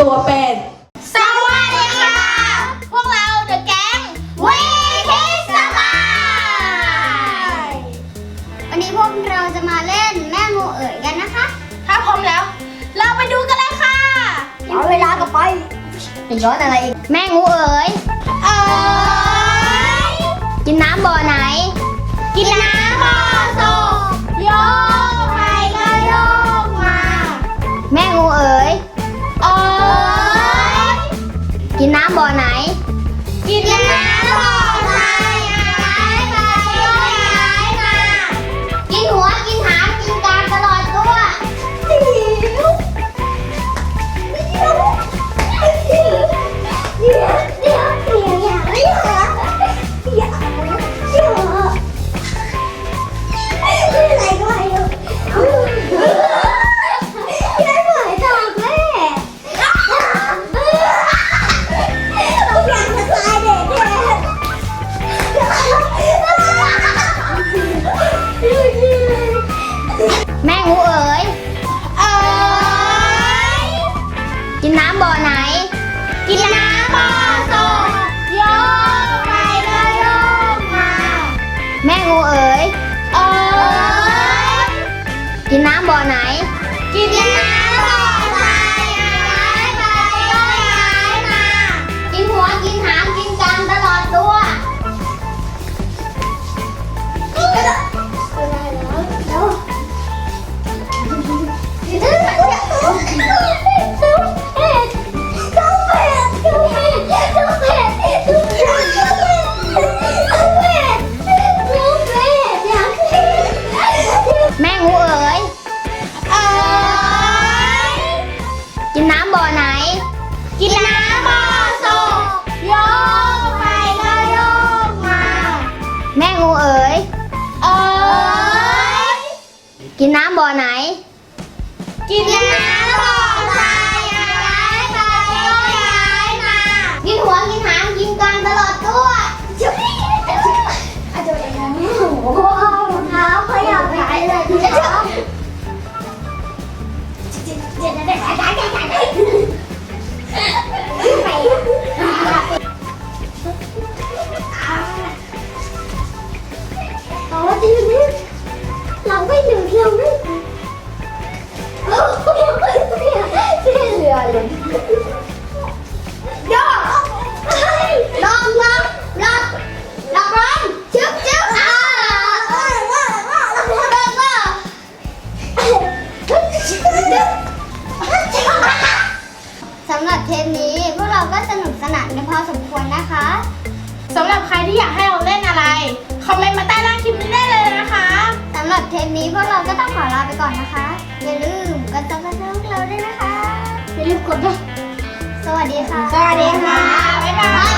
ตัวเป็น สวัสดีค่ะ พวกเราเดอะแก๊งวีคิสสบายวันนี้พวกเราจะมาเล่นแม่งูเอ๋ยกันนะคะ ถ้าพร้อมแล้ว เราไปดูกันเลยค่ะเอาเวลากับไปจะย้อนอะไรอีก แม่งูเอ๋ย เอ๋ย กินน้ำบ่อไหน กินน้ำบ่อสกโย งูเอ๋ยเอ๋ยกินน้ำบ่อไหน กินน้ำ แม่งูเอ๋ยเอ๋ยกินน้ำบ่อไหน กินน้ำบ่อไหน กินน้ำบ่อ ทปนี้พวกเราก็สนุกสนานกันพอสมควรนะคะสำหรับใครที่อยากให้เราเล่นอะไร คอมเมนต์มาใต้ล่างคลิปนี้ได้เลยนะคะสำหรับเทปนี้พวกเราก็ต้องขอลาไปก่อนนะคะ อย่าลืมกดซับสไครต์เราด้วยนะคะ อย่าลืมกดด้วยสวัสดีค่ะ สวัสดีค่ะ บ๊ายบาย